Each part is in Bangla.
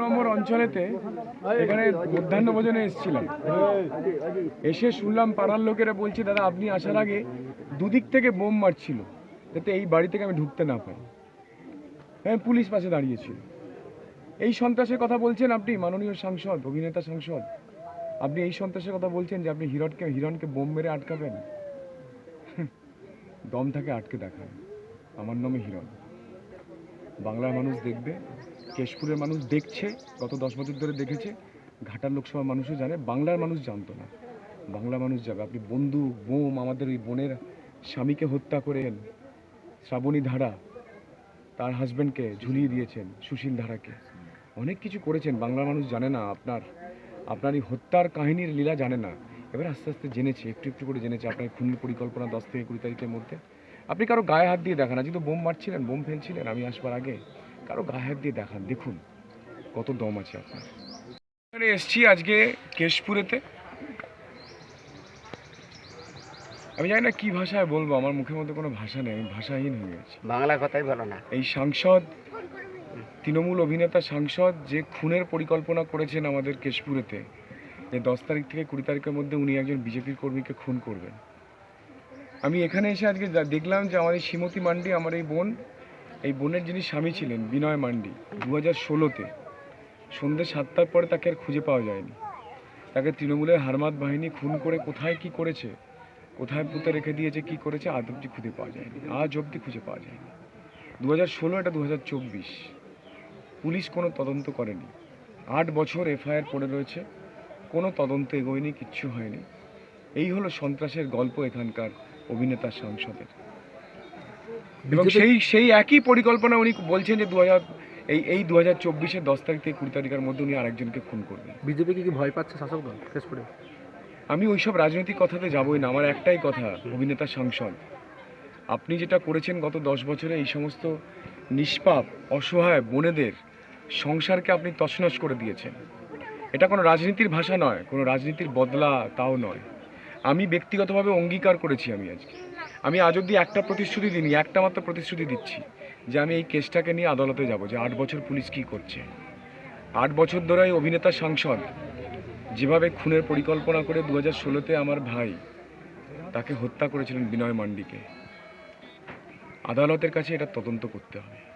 নম্বর অঞ্চলেতে এখানে মধ্যাহ্ন ভোজনে এসেছিলাম। এসে শুনলাম পাড়ার লোকেরা বলছে, দাদা, আপনি আসার আগে দুদিক থেকে বোম মারছিল, যাতে এই বাড়ি থেকে আমি ঢুকতে না পাই হ্যাঁ পুলিশ পাশে দাঁড়িয়েছিল। এই সন্ত্রাসের কথা বলছেন আপনি, মাননীয় সাংসদ, অভিনেতা সাংসদ। আপনি এই সন্ত্রাসের কথা বলছেন যে আপনি হিরণকে হিরণকে বোম মেরে আটকাবেন? দম থাকে আটকে দেখান আমার নামে হিরণ। বাংলার মানুষ দেখবে, কেশপুরের মানুষ দেখছে, গত দশ বছর ধরে দেখেছে ঘাটার লোকসভার মানুষও জানে, বাংলার মানুষ জানতো না। বাংলা মানুষ যাবে আপনি বন্ধু, বোম, আমাদের ওই বোনের স্বামীকে হত্যা করেন, শ্রাবণী ধারা, তার হাজব্যান্ডকে ঝুলিয়ে দিয়েছেন, সুশীল ধারাকে। অনেক কিছু করেছেন, বাংলার মানুষ জানে না, আপনার আপনার এই হত্যার কাহিনীর লীলা জানে না। এবার আস্তে আস্তে জেনেছে, একটু একটু করে জেনেছে, আপনার খুনের পরিকল্পনা দশ থেকে কুড়ি তারিখের মধ্যে। আপনি কারও গায়ে হাত দিয়ে দেখান আজকে তো বোম মারছিলেন বোম ফেলছিলেন আমি আসবার আগে কারও গায়ে হাত দিয়ে দেখান দেখুন কত দম আছে আপনার। এখানে এসছি আজকে কেশপুরেতে। আমি জানি না কি ভাষায় বলব আমার মুখের মধ্যে কোনো ভাষা নেই আমি ভাষাহীন হয়ে গেছি। বাংলা কথাই বলো না। এই সাংসদ তৃণমূল অভিনেতা সাংসদ যে খুনের পরিকল্পনা করেছেন আমাদের কেশপুরেতে যে দশ তারিখ থেকে কুড়ি তারিখের মধ্যে উনি একজন বিজেপির কর্মীকে খুন করবেন। আমি এখানে এসে আজকে দেখলাম যে আমার এই শ্রীমতী মান্ডি আমার এই বোন, এই বোনের যিনি স্বামী ছিলেন, বিনয় মান্ডি দু হাজার ষোলোতে। সন্ধ্যে সাতটার পরে তাকে আর খুঁজে পাওয়া যায়নি। তাকে তৃণমূলের হারমাত বাহিনী খুন করে কোথায় কি করেছে, কোথায় পুঁতে রেখে দিয়েছে, কি করেছে, আজ অব্দি খুঁজে পাওয়া যায়নি। আজ অব্দি খুঁজে পাওয়া যায়নি। দু হাজার ষোলো এটা দু হাজার চব্বিশ। পুলিশ কোনো তদন্ত করেনি। আট বছর এফআইআর পড়ে রয়েছে। কোনো তদন্ত এগোয়নি, কিচ্ছু হয়নি। এই হলো সন্ত্রাসের গল্প এখানকার। অভিনেতা সাংসদের। এবং সেই সেই একই পরিকল্পনা উনি বলছেন যে দু হাজার এই এই দু হাজার চব্বিশের দশ তারিখ থেকে কুড়ি তারিখের মধ্যে উনি আরেকজনকে খুন করবেন। বিজেপি কি ভয় পাচ্ছে শাসক দল কেশপুরে আমি ওইসব রাজনৈতিক কথাতে যাবই না আমার একটাই কথা অভিনেতা সাংসদ। আপনি যেটা করেছেন গত দশ বছরে এই সমস্ত নিষ্পাপ অসহায় বোনেদের সংসারকে আপনি তছনছ করে দিয়েছেন। এটা কোনো রাজনীতির ভাষা নয় কোনো রাজনীতির বদলা তাও নয়। আমি ব্যক্তিগতভাবে অঙ্গীকার করেছি আমি আজকে। আমি আজ অব্দি একটা প্রতিশ্রুতি দিইনি, একটা মাত্র প্রতিশ্রুতি দিচ্ছি যে আমি এই কেসটাকে নিয়ে আদালতে যাব, যে আট বছর পুলিশ কী করছে। আট বছর ধরে অভিনেতা সাংসদ, যেভাবে খুনের পরিকল্পনা করে দু হাজার ষোলোতে আমার ভাই তাকে হত্যা করেছিলেন বিনয় মান্ডিকে, আদালতের কাছে এটা তদন্ত করতে হবে।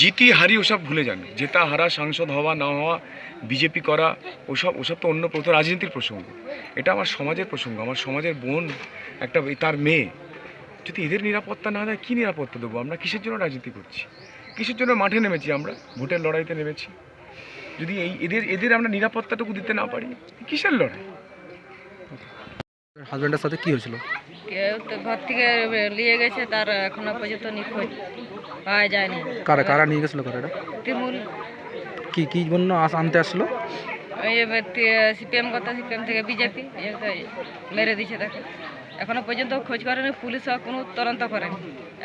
জিতি হারি ওসব ভুলে যান। জেতা হারা সাংসদ হওয়া না হওয়া বিজেপি করা ওসব ওসব তো অন্য প্রথম রাজনীতির প্রসঙ্গ। এটা আমার সমাজের প্রসঙ্গ। আমার সমাজের বোন একটা তার মেয়ে। যদি এদের নিরাপত্তা না দেয় কী নিরাপত্তা দেবো? আমরা কিসের জন্য রাজনীতি করছি? কিসের জন্য মাঠে নেমেছি আমরা? ভোটের লড়াইতে নেমেছি। যদি এই এদের এদের আমরা নিরাপত্তাটুকু দিতে না পারি কিসের লড়াই? হাজব্যান্ডের সাথে কি হয়েছিল? কেউ তো ঘর থেকে নিয়ে গেছে তার এখনও পর্যন্ত নিখোঁজ। পাওয়া যায়নি। কারা কারা নিয়ে গেছিল কারা এটা তৃণমূল। কি কি জন্য আনতে আসলো? ওই সিপিএম কথা সিপিএম থেকে বিজেপি মেরে দিছে তাকে। এখনও পর্যন্ত খোঁজ করেনি পুলিশ কোনো তদন্ত করেনি।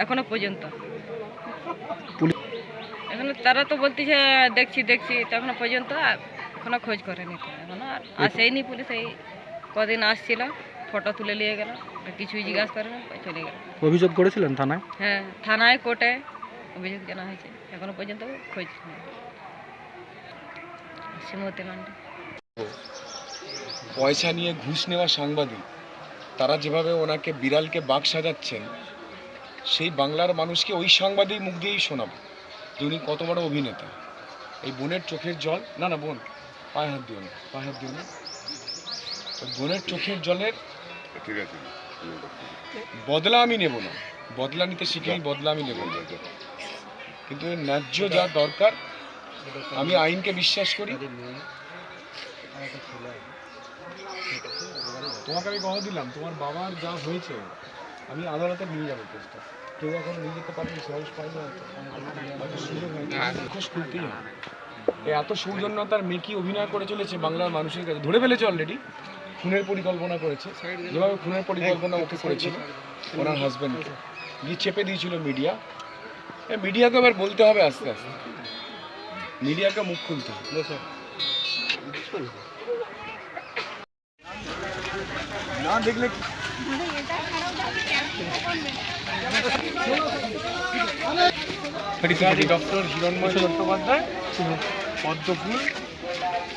এখনও পর্যন্ত। এখনও তারা তো বলতেছে দেখছি দেখছি তখনো পর্যন্ত এখনও খোঁজ করেনি। এখনও আর আসেইনি পুলিশ এই কদিন আসছিল ফটো তুলে নিয়ে গেল কিছুই জিজ্ঞাসা করে না চলে গেল। অভিযোগ করেছিলেন থানায়? হ্যাঁ থানায় কোর্টে। অভিযোগ জানা হয়েছে। এখনও পর্যন্ত খোঁজ নেই। শ্রীমতী মান্ডি। পয়সা নিয়ে ঘুষ নেওয়া সাংবাদিক তারা যেভাবে ওনাকে বিড়ালকে বাঘ সাজাচ্ছেন সেই বাংলার মানুষকে ওই সাংবাদিক মুখ দিয়েই শোনাবো যে উনি কত বড় অভিনেতা। এই বোনের চোখের জল না না বোন পায়ে হাত দিও না পায়ে হাত দিও না। ওই বোনের চোখের জলের বদলা আমি নেব না। বদলা নিতে শিখিনি বদলা আমি নেব না। কিন্তু ন্যায্য যা দরকার, আমি আইনকে বিশ্বাস করি। তোমাকে আমি কথা দিলাম, তোমার বাবার যা হয়েছে, আমি আদালতে নিয়ে যাব কেসটা। কেউ এখন নিয়ে যেতে পারেনি, সাহস খুলতেই হবে এত সৌজন্যতার মেকি অভিনয় করে চলেছে বাংলার মানুষের কাছে? ধরে ফেলেছে অলরেডি খুনের পরিকল্পনা করেছে। যেভাবে খুনের পরিকল্পনা ওকে করেছিল, ওনার হাজব্যান্ডকে গিয়ে চেপে দিয়েছিল মিডিয়া মিডিয়াকে এবার বলতে হবে আস্তে আস্তে। মিডিয়াকে মুখ খুলতে হবে। না দেখলে ডক্টর হিরণময় চট্টোপাধ্যায় পদ্মফুল।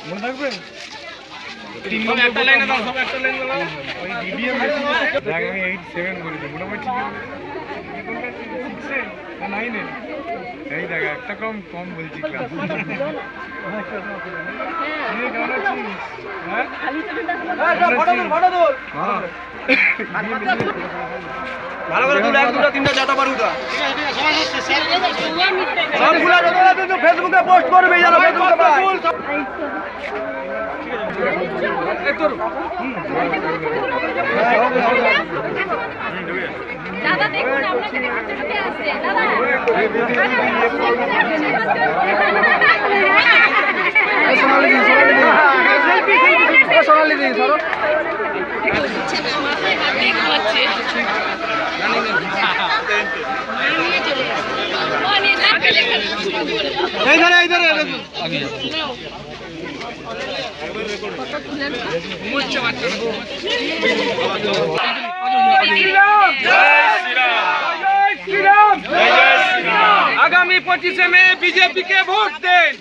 মনে থাকবে তিন নম্বর একটা লাইনে দাও সব একটা লাইন দাও ওই ডিবিএম দেখ আমি এইট সেভেন বলেছি মোটামুটি। নাইনে। এই দেখ একটা কম কম বলছি ক্লাস কেমন আছিস ভালো করে তুলে এক দুটো তিনটা চারটা পারু সবগুলো কিন্তু ফেসবুকে পোস্ট করবে যারা ফেসবুকে পায়। দাদা দেখুন আপনাকে দেখতে চলে আসছে দাদা সোনালি দিন সোনালি দিন সরো এইখানে এইখানে আগামী পঁচিশে মে বিজেপি কে ভোট দেন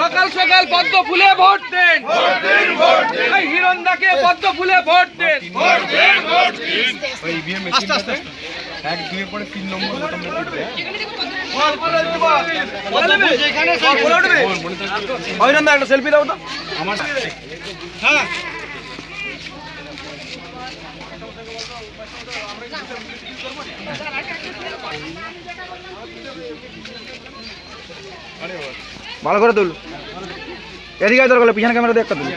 সকাল সকাল পদ্ম ফুলে ভোট দেন। এই হিরণদাকে পদ্ম ফুলে ভোট দেন। ইভিএম মেশিনটাতে এক দুয়ে পরে তিন নম্বর একটা সেলফি দাও তো। আমার ভালো করে তুল। এদিকে তোর গেলে পিছনে ক্যামেরা একটা তুল।